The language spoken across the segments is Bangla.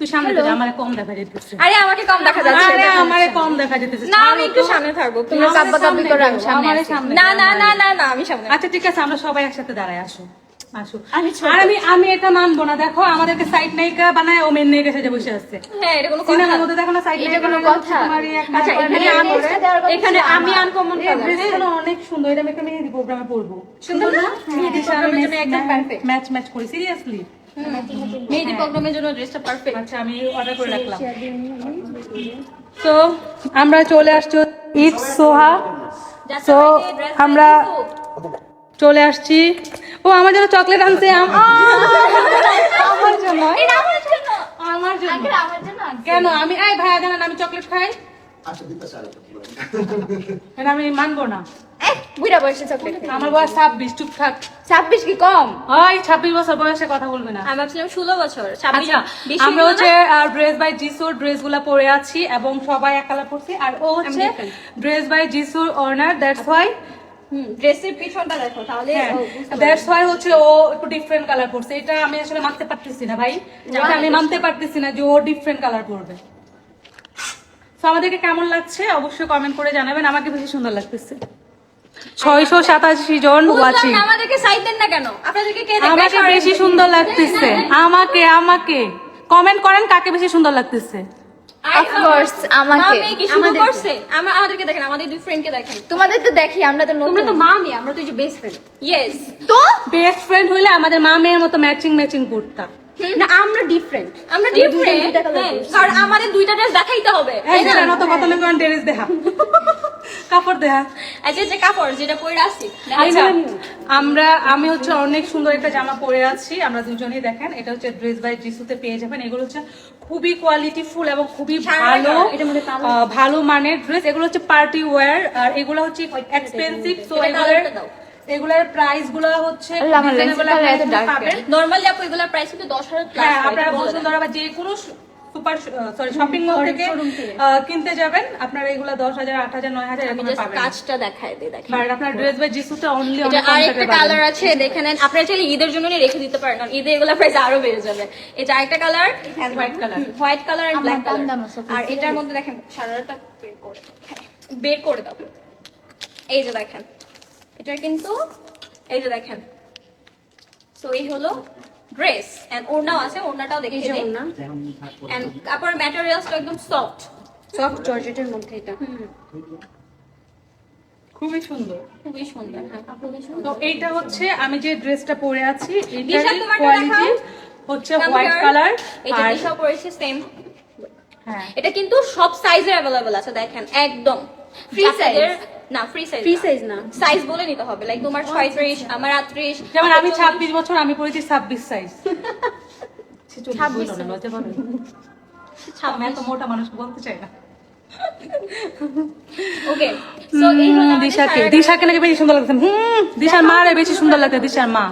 তুই সামনে থেকে আমার কম দেখা যেতেছে আরে আমাকে কম দেখা যাচ্ছে আরে আমারে কম দেখা যেতেছে না আমি একটু সামনে থাকব তুমি কাব্বা কাব্বি করো আমি সামনে আমারে সামনে না না না না না আমি সামনে আচ্ছা ঠিক আছে আমরা সবাই একসাথে দাঁড়াই আসো। আসো। আমি আর আমি আমি এটা মানবো না দেখো আমাদেরকে সাইড নায়িকা বানায় ও মেন নায়িকা সেজে বসে আছে। হ্যাঁ এটা কোনো কথা। সিনেমার মধ্যে দেখো না সাইড নায়িকা কোনো কথা? আচ্ছা এখানে আমি। এখানে আমি আনকমন অনেক সুন্দর এটা আমি একটা মেহেদি প্রোগ্রামে পরবো সুন্দর না? মেহেদি প্রোগ্রামের জন্য একদম পারফেক্ট ম্যাচ ম্যাচ করি সিরিয়াসলি মেহেদি প্রোগ্রামের জন্য ড্রেসটা পারফেক্ট আচ্ছা আমি অর্ডার করে রাখলাম। তো আমরা চলে আসছি ইট সোহা। তো আমরা চলে আসছি। ও আমার জন্য চকলেট আনছে। আমার জন্য? আমার জন্য। আমার জন্য। আঙ্কেল, আমার জন্য আনছে। কেন? আমি এই ভাইয়া জানেন আমি চকলেট খাই। এটা আমি মানবো না। বুড়া বয়সে চকলেট আমার বয়স ছাব্বিশ চুপ থাক। ছাব্বিশ কি কম? ওই ছাব্বিশ বছর বয়সে কথা বলবে না। আমি ভাবছিলাম ষোলো বছর ছাব্বিশ আচ্ছা বেশি আমরা হচ্ছে ড্রেস বাই জিসুর ড্রেসগুলা পরে আছি এবং সবাই এক কালার পরছি আর ও হচ্ছে ড্রেস বাই জিসুর অনার দ্যাটস ওয়াই ড্রেসের পিছনটা দেখো তাহলে। দ্যাটস ওয়াই হচ্ছে ও একটু ডিফারেন্ট কালার পরছে। এটা আমি আসলে মানতে পারতেছি না ভাই। আমি মানতে পারতেছি না যে ও ডিফারেন্ট কালার পরবে। আমাদেরকে কেমন লাগছে? অবশ্যই কমেন্ট করে জানাবেন। আমাকে বেশি সুন্দর লাগতেছে। ছয়শো সাতাশি জন ওয়াচিং আমাদেরকে সাইড দেন না কেন? আপনাদেরকে কে আমাকে বেশি সুন্দর লাগতেছে। আমাকে আমাকে। কমেন্ট করেন কাকে বেশি সুন্দর লাগতেছে। আই- আমাকে। মামি কি শুরু আমাদেরকে। করছে? আমা- আমাদেরকে দেখেন আমাদের দুই ফ্রেন্ডকে দেখেন। তোমাদের তো দেখি আমরা তো তোমরা তো মামি আমরা তো এই যে বেস্ট ফ্রেন্ড ইয়েস তো? বেস্ট ফ্রেন্ড হইলে আমাদের মা মেয়ের মতো ম্যাচিং ম্যাচিং পড়তাম না আমরা ডিফারেন্ট আমরা ডিফারেন্ট কারণ আমাদের দুইটা ড্রেস দেখাইতে হবে। এই যে নত কত লোক ড্রেস দেখা কাপড় দেখা আচ্ছা যে কাপড় যেটা পরে আসছি। আচ্ছা আমরা আমি হচ্ছে অনেক সুন্দর একটা জামা পরে আছি। আমরা দুজনেই দেখেন এটা হচ্ছে ড্রেস বাই জিসুতে পেয়ে যাবেন। এগুলো হচ্ছে খুবই কোয়ালিটি ফুল এবং খুবই ভালো ভালো মানের ড্রেস এগুলো হচ্ছে পার্টি ওয়্যার আর এগুলো হচ্ছে এক্সপেন্সিভ সো এটা এগুলোর প্রাইসগুলো হচ্ছে নরমালি আপু এগুলোর প্রাইস কিন্তু দশ হাজার হ্যাঁ আপনারা যে কোনো সুপার সরি শপিং মল থেকে কিনতে যাবেন। আপনারা এগুলো দশ হাজার আট হাজার নয় হাজার আমি এরকম পাবেন। কাজটা দেখাই দিই দেখেন। বাট আপনার ড্রেস বাই জিসুতে অনলি এটা আরেকটা কালার আছে দেখে নেন। আপনারা চাইলে ঈদের জন্য রেখে দিতে পারেন কারণ ঈদে এগুলো প্রাইস আরও বেড়ে যাবে। এটা আরেকটা colour white colour white colour and black colour আছে, আর এটার মধ্যে দেখেন সারাটা বের করে হ্যাঁ, বের করে দাও। এই যে দেখেন এটা কিন্তু এই যে দেখেন। সো এই হলো ড্রেস এন্ড ওড়নাও আছে ওড়নাটাও দেখে দিই এন্ড কাপড় ম্যাটেরিয়ালসটা একদম সফট সফট জর্জেটের মধ্যে এটা। খুবই সুন্দর। খুবই সুন্দর হ্যাঁ খুবই সুন্দর। তো এইটা হচ্ছে আমি যে ড্রেসটা পরে আছি কোয়ালিটি হচ্ছে হোয়াইট কালার যে পরেছে সেম হ্যাঁ। এটা কিন্তু সব সাইজের অ্যাভেলেবল আছে দেখেন একদম। Free বাচ্চাদের- না ফ্রি সাইজ Free size না। সাইজ বলে নিতে হবে লাইক তোমার ছয়ত্রিশ আমার আটত্রিশ। যেমন আমি ছাব্বিশ বছর আমি পরেছি ছাব্বিশ সাইজ আমি এত মোটা মানুষ বলতে চাই না। ওকে সো এই হলো দিশাকে। দিশাকে নাকি বেশি সুন্দর লাগছে? হুম দিশার মা রে বেশি সুন্দর লাগছে দিশার মা।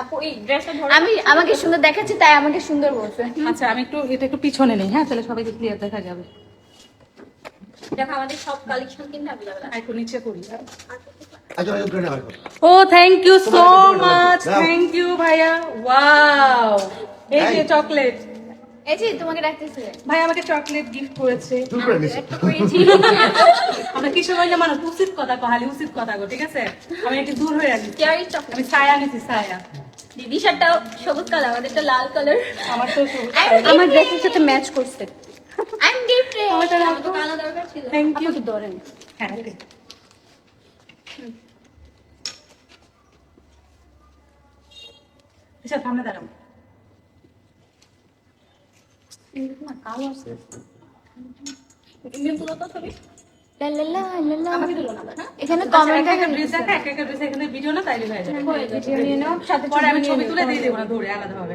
আপু এই ড্রেসটা ধরো। আমি আমাকে সুন্দর দেখাচ্ছি তাই আমাকে সুন্দর বলছে। আচ্ছা আমি একটু এটা একটু পিছনে নেই হ্যাঁ? তাহলে সবাইকে ক্লিয়ার দেখা যাবে। দেখো আমাদের সব কালেকশন কিন্তু অ্যাভেলেবল আর একটু নিচে করি আচ্ছা আচ্ছা হয় ও thank you so much thank you ভাইয়া। ওয়াও এই যে। চকলেট এই যে তোমাকে ডাকতেছে। ভাই আমাকে চকলেট গিফট করেছে। দূর করে নিছি। আমরা কিশোরগঞ্জের উচিত কথা কহালি উচিত কথা গো ঠিক আছে? আমি একটু দূর হয়ে আছি চকলেট আমি ছায়া নিছি ছায়া। দিদি শার্টটাও সবুজ কালার আমাদেরটা লাল কালার আমার তো সবুজ আমার ড্রেসের সাথে ম্যাচ করছে। আই এম কালো দরকার ছিল। থ্যাংক ইউ ধরেন। হ্যাঁ আচ্ছা সামনে দাঁড়াও। কালো আছে। ছবি। না এখানে কমেন্ট এক একটা ড্রেস দেখা একটা ড্রেস এখানে ভিডিও না তাইলে হয়ে যাবে। ভিডিও নিয়ে নাও সাথে পরে আমি ছবি তুলে দিয়ে দেবো না ধরে আলাদাভাবে।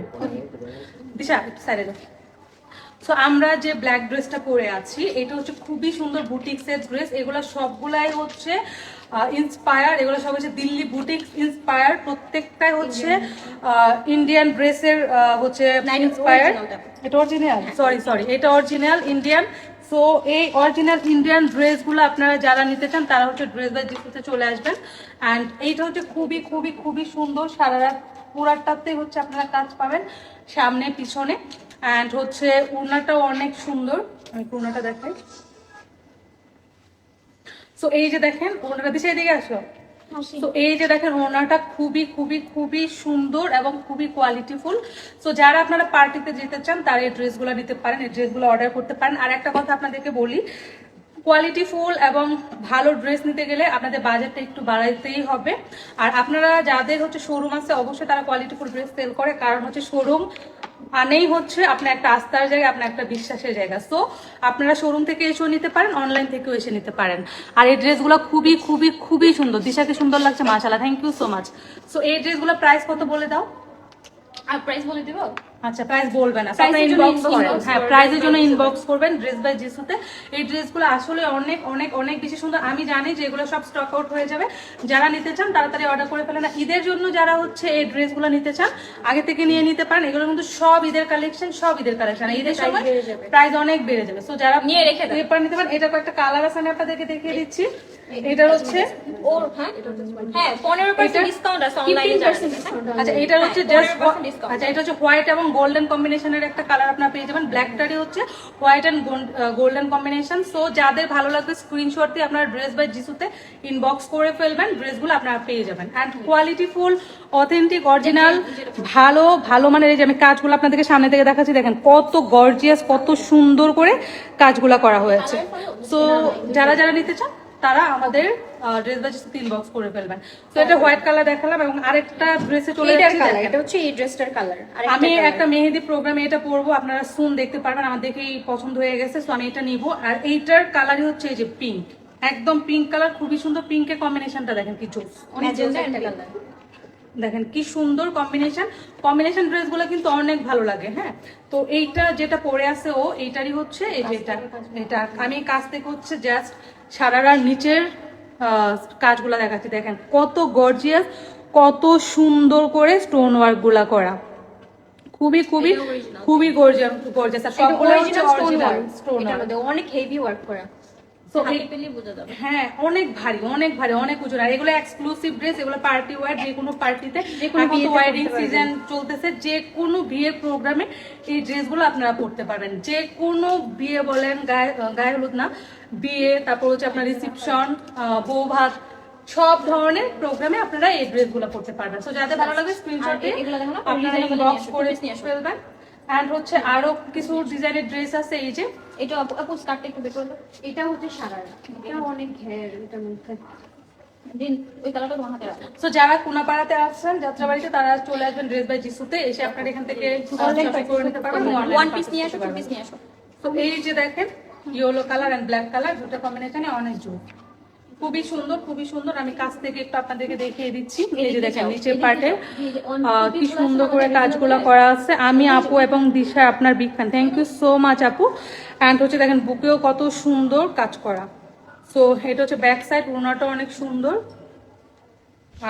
দিশা সাইডে দাও সো আমরা যে ব্ল্যাক ড্রেসটা পরে আছি এটা হচ্ছে খুবই সুন্দর বুটিক্সের ড্রেস এগুলো সবগুলাই হচ্ছে ইন্সপায়ার এগুলো সব হচ্ছে দিল্লি বুটিক্স ইন্সপায়ার প্রত্যেকটাই হচ্ছে ইন্ডিয়ান ড্রেসের হচ্ছে ইন্সপায়ার এটা অরিজিনাল সরি সরি এটা অরিজিনাল ইন্ডিয়ান সো এই অরিজিনাল ইন্ডিয়ান ড্রেসগুলো আপনারা যারা নিতে চান তারা হচ্ছে ড্রেস বাই জিপিতে চলে আসবেন। অ্যান্ড এইটা হচ্ছে খুবই খুবই খুবই সুন্দর। সারা রাত পুরাটাতে হচ্ছে আপনারা কাজ পাবেন। সামনে পিছনে। অ্যান্ড হচ্ছে উড়নাটাও অনেক সুন্দর। আমি উড়নাটা দেখাই। সো এই যে দেখেন ওনাটা দিশে এদিকে আসো। তো এই যে দেখেন ওনাটা খুবই খুবই খুবই সুন্দর এবং খুবই কোয়ালিটিফুল সো যারা আপনারা পার্টিতে যেতে চান তারা এই ড্রেসগুলো নিতে পারেন এই ড্রেসগুলো অর্ডার করতে পারেন। আর একটা কথা আপনাদেরকে বলি কোয়ালিটিফুল এবং ভালো ড্রেস নিতে গেলে আপনাদের বাজেটটা একটু বাড়াইতেই হবে। আর আপনারা যাদের হচ্ছে শোরুম আছে অবশ্যই তারা কোয়ালিটিফুল ড্রেস সেল করে। কারণ হচ্ছে শোরুম আনেই হচ্ছে আপনার একটা আস্থার জায়গা, আপনার একটা বিশ্বাসের জায়গা। সো আপনারা শোরুম থেকে এসেও নিতে পারেন অনলাইন থেকেও এসে নিতে পারেন। আর এই ড্রেসগুলো খুবই খুবই খুবই সুন্দর। দিশাকে সুন্দর লাগছে মাশাল্লাহ thank you so much so এই ড্রেসগুলো প্রাইস কত বলে দাও? আর প্রাইস বলে দিব? আচ্ছা প্রাইস বলবেন না। আপনারা ইনবক্স করেন হ্যাঁ প্রাইসের জন্য ইনবক্স করবেন ড্রেস বাই জিসুতে এই ড্রেসগুলো আসলে অনেক অনেক অনেক বেশি সুন্দর। আমি জানি যে এগুলো সব স্টক আউট হয়ে যাবে। যারা নিতে চান তাড়াতাড়ি অর্ডার করে ফেলেন ঈদের জন্য যারা হচ্ছে এই ড্রেসগুলো নিতে চান আগে থেকে নিয়ে নিতে পারেন। এগুলো কিন্তু সব ঈদের কালেকশন সব ঈদের কালেকশন ঈদের সময় প্রাইস অনেক বেড়ে যাবে। সো যারা নিয়ে রেখে। এরপর নিতে পারেন এটা কয়েকটা কালার আছে আমি আপনাদেরকে দেখিয়ে দিচ্ছি। এটা হচ্ছে? ওর হ্যাঁ? হ্যাঁ পনেরো পার্সেন্ট ডিসকাউন্ট আছে অনলাইনে 15% discount আছে। আচ্ছা এটা হচ্ছে হ্যাঁ, জাস্ট আচ্ছা এটা হচ্ছে হোয়াইট এবং গোল্ডেন কম্বিনেশনের একটা কালার আপনারা পেয়ে যাবেন। ব্ল্যাকটারই হচ্ছে white and golden combination so যাদের ভালো লাগবে স্ক্রিনশট দিয়ে আপনারা ড্রেস বাই জিসুতে ইনবক্স করে ফেলবেন। ড্রেসগুলো আপনারা পেয়ে যাবেন। And quality full authentic original ভালো ভালো মানের এই যে আমি কাজগুলো আপনাদেরকে সামনে থেকে দেখাচ্ছি দেখেন কত গর্জিয়াস কত সুন্দর করে কাজগুলো করা হয়েছে। সো যারা যারা নিতে চান তারা আমাদের ড্রেস বাই জিসুতে ইনবক্স করে ফেলবেন। তো এটা হোয়াইট কালার দেখালাম এবং আরেকটা ড্রেসে চলে যাচ্ছি। এটা হচ্ছে এই ড্রেসটার কালার আর আমি একটা মেহেদি প্রোগ্রামে এটা পরবো আপনারা সুন দেখতে পারবেন আমার দেখেই পছন্দ হয়ে গেছে তো আমি এটা নিব। আর এইটার কালারই হচ্ছে এই যে পিঙ্ক একদম পিঙ্ক কালার খুবই সুন্দর পিঙ্কের কম্বিনেশনটা দেখেন কি জোস। অনেক একটা কালার দেখেন কি সুন্দর কম্বিনেশন কম্বিনেশন ড্রেসগুলো কিন্তু অনেক ভালো লাগে হ্যাঁ? তো এইটা যেটা পরে আছে ও এইটারই হচ্ছে এই যেটা এটা আমি কাছ থেকে হচ্ছে জাস্ট সারারার নিচের আহ, কাজগুলো দেখাচ্ছি। দেখেন কত গর্জিয়াস কত সুন্দর করে স্টোন ওয়ার্কগুলা করা। খুবই খুবই খুবই গর্জিয়াস গর্জিয়াস সবগুলো স্টোন অনেক হেভি ওয়ার্ক করা। সো হ্যাঁ অনেক ভারী অনেক ভারী অনেক উঁচু আর এগুলো এক্সক্লুসিভ ড্রেস এগুলো পার্টি ওয়্যার যে কোনো পার্টিতে যে কোনো ওয়েডিং সিজন চলতেছে যে কোনো বিয়ের প্রোগ্রামে এই ড্রেসগুলো আপনারা পড়তে পারবেন। যে কোনো বিয়ে বলেন গায়ে গায়ে হলুদ না বিয়ে তারপর হচ্ছে আপনার রিসিপশন বউ ভাত সব ধরনের প্রোগ্রামে আপনারা এই ড্রেসগুলো পড়তে পারবেন। তো যাদের ভালো লাগে স্ক্রিনশট আপনারা ইনবক্স করে। ফেলবেন। এন্ড হচ্ছে কিছু ডিজাইনের ড্রেস আছে এই যে। এটা আপু স্কার্টটা একটু বের করবে এটা হচ্ছে সারারা। এটা অনেক ঘের এটার মধ্যে। সো যারা কোনাপাড়াতে আসছেন যাত্রাবাড়িতে তারা চলে আসবেন ড্রেস বাই জিসুতে এসে আপনারা এখান থেকে করে নিতে পারবেন। ওয়ান পিস নিয়ে আসো টু পিস নিয়ে আসো। তো এই যে দেখেন yellow colour and black colour দুটো কম্বিনেশনে অনেক জোর খুবই সুন্দর খুবই সুন্দর। আমি কাছ থেকে একটু আপনাদেরকে দেখিয়ে দিচ্ছি। এই যে দেখেন নিচের পার্টে কি সুন্দর করে কাজগুলো করা আছে। আমি আপু এবং দিশা আপনার big fan thank you so much আপু। অ্যান্ড হচ্ছে দেখেন বুকেও কত সুন্দর কাজ করা। সো এটা হচ্ছে ব্যাক সাইড ওনাটা অনেক সুন্দর।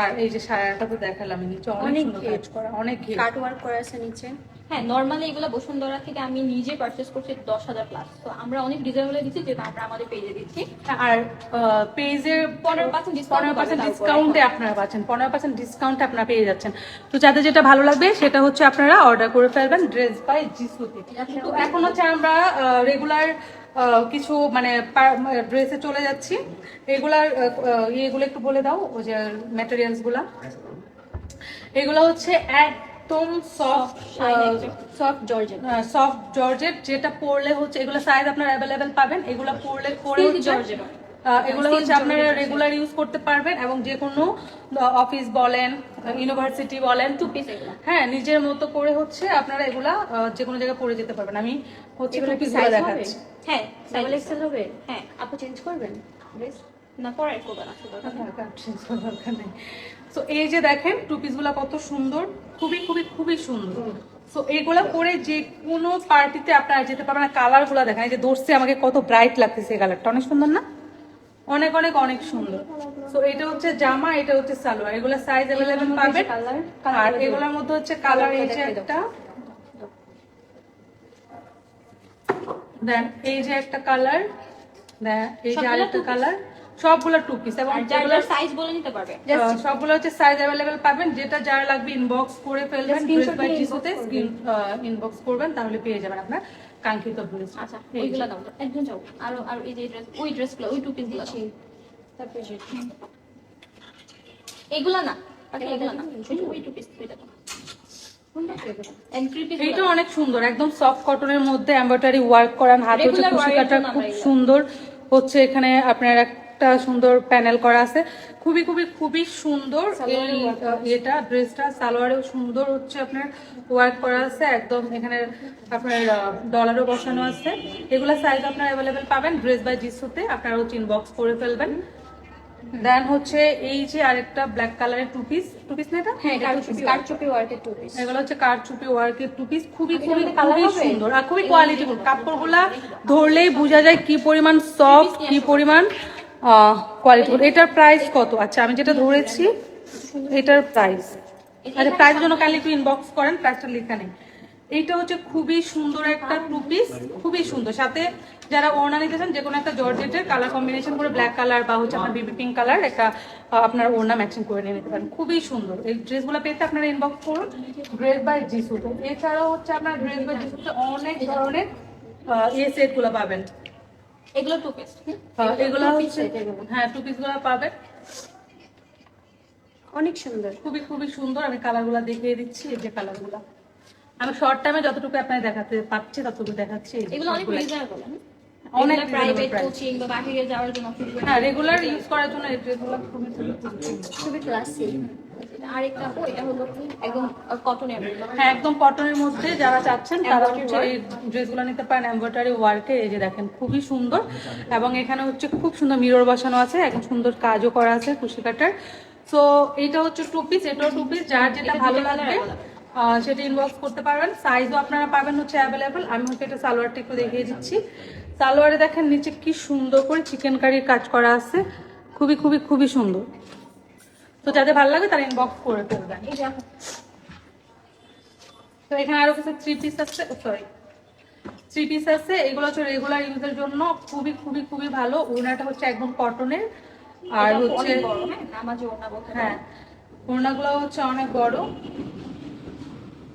আর এই যে সায়াটা তো দেখালাম নিচে অনেক সুন্দর কাজ করা অনেক কাট ওয়ার্ক করা আছে নিচে। হ্যাঁ নর্মালি এগুলো বসুন্ধরা থেকে আমি নিজে পারচেস করছি দশ হাজার প্লাস তো আমরা অনেক রিজনেবল দিচ্ছি যেটা আমরা আমাদের পেজে দিচ্ছি। আর পেজের 15% discount পনেরো পার্সেন্ট ডিসকাউন্টে আপনারা পাচ্ছেন। পনেরো পার্সেন্ট ডিসকাউন্টে আপনারা পেয়ে যাচ্ছেন। তো যাদের যেটা ভালো লাগবে সেটা হচ্ছে আপনারা অর্ডার করে ফেলবেন ড্রেস বাই জিসুতে তো এখন হচ্ছে আমরা রেগুলার কিছু মানে ড্রেসে চলে যাচ্ছি। রেগুলার ইয়েগুলো একটু বলে দাও ওই যে ম্যাটেরিয়ালসগুলা। এগুলো হচ্ছে একদম soft soft georgette soft georgette যেটা পরলে হচ্ছে এগুলো সাইজ আপনারা অ্যাভেলেবেল পাবেন এগুলো পরলে পরে। আহ, এগুলো হচ্ছে আপনারা রেগুলার ইউজ করতে পারবেন এবং যে কোনো অফিস বলেন ইউনিভার্সিটি বলেন টু পিস হ্যাঁ নিজের মতো করে হচ্ছে আপনারা এগুলা যে কোনো জায়গায় পরে যেতে পারবেন। আমি হচ্ছে দেখাচ্ছি। হ্যাঁ ডাবল এক্সেল হবে। হ্যাঁ আপু চেঞ্জ করবেন? ড্রেস না করবে না এই যে দেখেন টু পিসগুলো কত সুন্দর খুবই খুবই খুবই সুন্দর। এইগুলা পরে যে কোনো পার্টিতে আপনারা যেতে পারবেন কালারগুলা দেখেন এই যে দর্শে আমাকে কত ব্রাইট লাগতেছে এই কালারটা অনেক সুন্দর না? অনেক অনেক অনেক সুন্দর। তো এটা হচ্ছে জামা এটা হচ্ছে সালোয়ার এগুলো সাইজ অ্যাভেলেবেল পাবেন। আর এগুলোর মধ্যে হচ্ছে কালার এই যে একটা। দেন এই যে একটা কালার দেন এই যে আরেকটা কালার সবগুলো টু পিস এবং যেগুলো সাইজ বলে নিতে পারবে। সবগুলো হচ্ছে সাইজ অ্যাভেলেবেল পাবেন যেটা যার লাগবে ইনবক্স করে ফেলবেন ড্রেস বাই জিসুতে ইনবক্স করবেন। তাহলে পেয়ে যাবেন আপনার কাঙ্ক্ষিত ড্রেস আচ্ছা ওইগুলো দাও। একদম যাও। আর আর এই যে ড্রেস ওই ড্রেসগুলো ওই টু তারপরে এগুলা না না। ওই পিস দুইটা থ্রি পিস এইটা অনেক সুন্দর একদম সফট কটনের মধ্যে এমব্রয়ডারি ওয়ার্ক করান হাত হচ্ছে কাটা খুব সুন্দর। হচ্ছে এখানে আপনার একটা সুন্দর প্যানেল করা আছে। খুবই খুবই খুবই সুন্দর এই এটা ড্রেসটা সালোয়ারেও সুন্দর হচ্ছে আপনার ওয়ার্ক করা আছে। একদম এখানে আপনার ডলারও বসানো আছে। এগুলো সাইজ আপনার অ্যাভেলেবেল পাবেন। ড্রেস বাই জিসুতে আপনারা হচ্ছে ইনবক্স করে ফেলবেন। দেন হচ্ছে এই যে আরেকটা ব্ল্যাক কালারের টু পিস টু পিস না এটা? হ্যাঁ কারচুপি ওয়ার্কের টু পিস এগুলো হচ্ছে কারচুপি ওয়ার্কের টু পিস খুবই খুবই খুবই সুন্দর। আর খুবই কোয়ালিটিফুল কাপড়গুলা ধরলেই বোঝা যায় কি পরিমাণ সফট কি পরিমাণ কোয়ালিটিফুল এটার প্রাইস কত? আচ্ছা আমি যেটা ধরেছি, এটার প্রাইস আচ্ছা প্রাইস জন্য কাইন্ডলি একটু ইনবক্স করেন প্রাইসটা লেখা নেই। এইটা হচ্ছে খুবই সুন্দর একটা টু পিস খুবই সুন্দর। সাথে যারা ওড়না নিতে চান যে কোনো একটা জর্জেটের কালার কম্বিনেশন করে ব্ল্যাক কালার বা হচ্ছে আপনার বিবি পিঙ্ক কালার একটা আপনার ওড়না ম্যাচিং করে নিয়ে নিতে পারেন। খুবই সুন্দর। এই ড্রেসগুলো পেতে আপনারা ইনবক্স করুন ড্রেস বাই জিসু এছাড়াও হচ্ছে আপনার ড্রেস বাই জিসুতে অনেক ধরনের এই সেটগুলো পাবেন। এগুলো টু পিস এগুলো হচ্ছে হ্যাঁ টু পিসগুলো পাবেন অনেক সুন্দর। খুবই খুবই সুন্দর। আমি কালারগুলো দেখিয়ে দিচ্ছি এই যে কালারগুলো আমি শর্ট টাইমে যতটুকু আপনার দেখাতে পারছি ততটুকু দেখাচ্ছি। এগুলো অনেক। রিজনেবল অনেক প্রাইভেট কোচিং বা বাইরে যাওয়ার জন্য হ্যাঁ রেগুলার ইউজ করার জন্য ড্রেসগুলো খুবই। ক্লাসি আরেকটা এটা হলো একদম কটনের হ্যাঁ একদম কটনের মধ্যে যারা চাচ্ছেন তারা হচ্ছে এই ড্রেসগুলো নিতে পারেন। এমব্রয়ডারি ওয়ার্কে এই যে দেখেন খুবই সুন্দর। এবং এখানে হচ্ছে খুব সুন্দর মিরর বসানো আছে একদম সুন্দর কাজও করা আছে কুশি কাটার। সো এইটা হচ্ছে টু পিস এটাও টু পিস যার যেটা ভালো লাগবে সেটা ইনবক্স করতে পারবেন। সাইজও আপনারা পাবেন হচ্ছে অ্যাভেলেবেল আমি হচ্ছে এটা সালোয়ারটা একটু দেখিয়ে দিচ্ছি। সালোয়ারে দেখেন নিচে কি সুন্দর করে চিকেন কারির কাজ করা আছে। খুবই খুবই খুবই সুন্দর। তো যাদের ভালো লাগে তারা ইনবক্স করে ফেলবেন। তো এখানে আরও কিছু থ্রি পিস আছে। সরি থ্রি পিস আছে। এগুলো হচ্ছে রেগুলার ইউজের জন্য খুবই খুবই খুবই ভালো। ওনাটা হচ্ছে একদম কটনের আর হচ্ছে হ্যাঁ? বলতে হ্যাঁ। ওড়নাগুলো হচ্ছে অনেক বড়।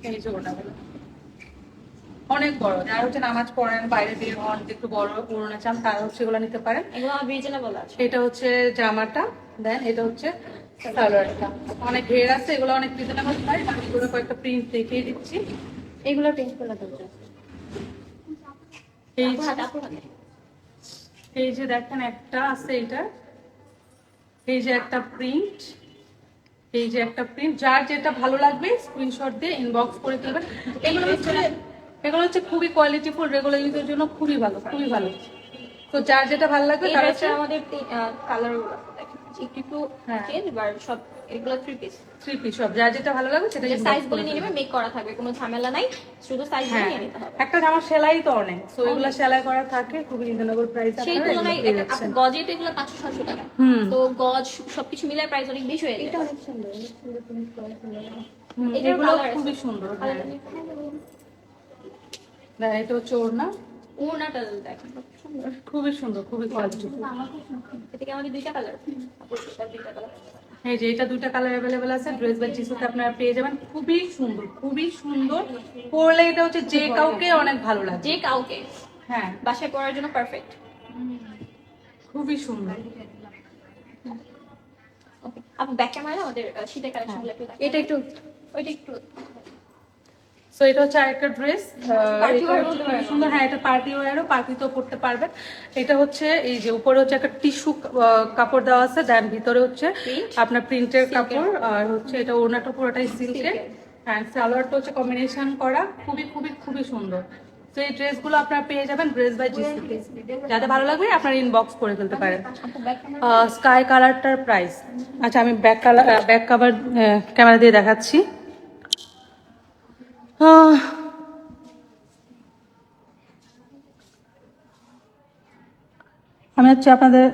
এই যে ওড়নাগুলো। অনেক বড়। যারা হচ্ছে নামাজ পড়েন বাইরে বের হন একটু বড় ওড়না চান তারা হচ্ছে এগুলো নিতে পারেন। এগুলো আমার রিজনেবল আছে। এটা হচ্ছে জামাটা দেন এটা হচ্ছে সালোয়ারটা। অনেক ঘের আছে এগুলো অনেক রিজনেবল প্রাইস আমি এগুলো কয়েকটা প্রিন্ট দেখিয়ে দিচ্ছি। এগুলোর প্রিন্টগুলো দেবো। এই যে দেখেন একটা আছে এটা। এই যে একটা প্রিন্ট এই যে একটা প্রিন্ট যার যেটা ভালো লাগবে স্ক্রিনশট দিয়ে ইনবক্স করে দেবেন এগুলো হচ্ছে এগুলো হচ্ছে খুবই কোয়ালিটিফুল রেগুলার ইউজের জন্য খুবই ভালো খুবই ভালো। তো যার যেটা ভালো লাগবে তার ড্রেসটা আমাদের কালার একটু হ্যাঁ। চেঞ্জ বার সব এগুলো থ্রি পিস থ্রি পিস সব যার যেটা ভালো লাগবে সেটা সাইজ বলে নিয়ে নেবে মেক করা থাকবে কোনো ঝামেলা নাই শুধু সাইজ বলে হ্যাঁ নিয়ে নিতে হবে। একটা জামা সেলাই তো অনেক তো এগুলো সেলাই করা থাকে খুবই রিজনেবল প্রাইস সেই তুলনায় এটা- এগুলো পাঁচশো সাতশো টাকা। হুম। তো গজ সবকিছু মিলে প্রাইস অনেক বেশি হয়ে এটা যায় সুন্দর অনেক সুন্দর সুন্দর। এগুলো খুবই সুন্দর হ্যাঁ। না, এটা হচ্ছে ওড়না। ওড়নাটা দেখেন। সুন্দর খুবই সুন্দর খুবই কোয়ালিটি এটা কি আমাদের দুইটা কালার দুইটা কালার এই যে এটা দুইটা কালার অ্যাভেলেবেল আছে ড্রেস বা জিসুতে আপনারা পেয়ে যাবেন। খুবই সুন্দর খুবই সুন্দর। পরলে এটা হচ্ছে যে কাউকে অনেক ভালো লাগে। যে কাউকে। হ্যাঁ। বাসায় পরার জন্য পারফেক্ট খুবই সুন্দর। ওকে আপু ব্যাক ক্যামেরা আমাদের শীতের কালেকশন এটা একটু ওইটা একটু সো এটা হচ্ছে আরেকটা ড্রেস। সুন্দর হ্যাঁ এটা পার্টি ওয়ারও পার্টিতেও পড়তে পারবেন। এটা হচ্ছে এই যে উপরে হচ্ছে একটা টিস্যু কাপড় দেওয়া আছে দেন ভিতরে হচ্ছে আপনার প্রিন্টের কাপড় আর হচ্ছে এটা ওড়নাটা পুরোটাই সিল্কের হ্যান্ড সালোয়ারটা হচ্ছে কম্বিনেশন করা খুবই খুবই খুবই সুন্দর। তো এই ড্রেসগুলো আপনারা পেয়ে যাবেন ড্রেস বাই জিসিতে যাতে ভালো লাগবে আপনারা ইনবক্স করে ফেলতে পারেন। স্কাই কালারটার প্রাইস আচ্ছা আমি back colour back cover camera দিয়ে দেখাচ্ছি। আমি হচ্ছে আপনাদের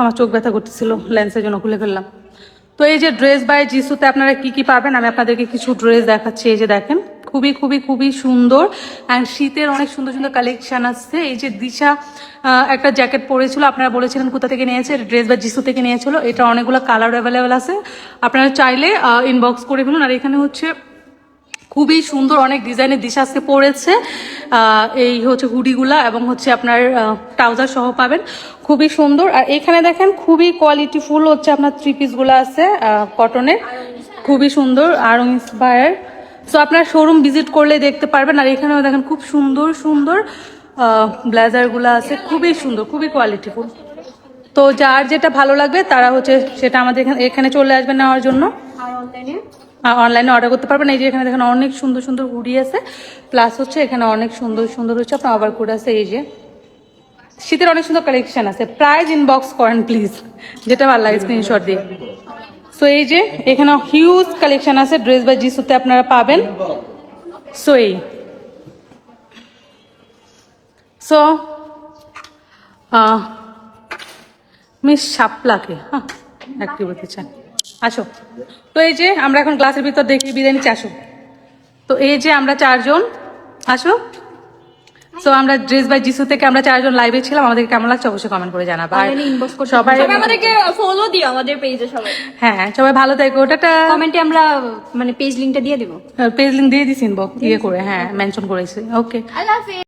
আমার চোখ ব্যথা করতেছিল লেন্সের জন্য খুলে ফেললাম। তো এই যে ড্রেস বাই জিসুতে আপনারা কি কি পাবেন? আমি আপনাদেরকে কিছু ড্রেস দেখাচ্ছি, এই যে দেখেন। খুবই খুবই খুবই সুন্দর। অ্যান্ড শীতের অনেক সুন্দর সুন্দর কালেকশান আসছে। এই যে দিশা একটা জ্যাকেট পরেছিল, আপনারা বলেছিলেন কোথা থেকে নিয়েছে ড্রেস বা জিসু থেকে নিয়েছিল, এটা অনেকগুলো কালার অ্যাভেলেবেল আছে। আপনারা চাইলে ইনবক্স করে ফেলুন। আর এখানে হচ্ছে খুবই সুন্দর অনেক ডিজাইনের দিশা আজকে পড়েছে। এই হচ্ছে হুডিগুলা এবং হচ্ছে আপনার ট্রাউজার সহ পাবেন। খুবই সুন্দর। আর এখানে দেখেন খুবই কোয়ালিটি ফুল হচ্ছে আপনার থ্রি পিসগুলো আছে কটনের খুবই সুন্দর আর ইন্সপায়ার সো আপনার শোরুম ভিজিট করলে দেখতে পারবেন। আর এখানেও দেখেন খুব সুন্দর সুন্দর ব্লেজারগুলো আছে। খুবই সুন্দর খুবই কোয়ালিটিফুল তো যার যেটা ভালো লাগবে তারা হচ্ছে সেটা আমাদের এখানে এখানে চলে আসবেন নেওয়ার জন্য। আর অনলাইনে অনলাইনে অর্ডার করতে পারবেন। এই যে এখানে দেখেন অনেক সুন্দর সুন্দর হুডি আছে। প্লাস হচ্ছে এখানে অনেক সুন্দর সুন্দর হচ্ছে আপনার আবার কোড আছে। এই যে শীতের অনেক সুন্দর কালেকশন আছে। প্রাইজ ইনবক্স করেন প্লিজ যেটা ভালো লাগে স্ক্রিনশট দিয়ে। সো এই যে এখানে হিউজ কালেকশন আছে ড্রেস বা জিসুতে আপনারা পাবেন। সো এই। সো মিস শাপলাকে হ্যাঁ একটি বলতে চান আসো। তো এই যে, আমরা এখন ক্লাসের ভিতর দেখি বিদায় নিচ্ছি আসো তো এই যে, আমরা চারজন। আসো। তো আমরা ড্রেস বাই জিসু থেকে আমরা চারজন লাইভে ছিলাম। আমাদের কেমন লাগছে অবশ্যই কমেন্ট করে জানাব। আর সবাই আমাদেরকে ফলো দিও আমাদের পেজে সবাই। হ্যাঁ সবাই ভালো থাকো। ওটা কমেন্টে আমরা মানে পেজ লিংকটা দিয়ে দেবো। পেজ লিংক দিয়ে দিছি ইনবক্স ইয়ে করে হ্যাঁ মেনশন করেছি। ওকে আল্লাহ হাফেজ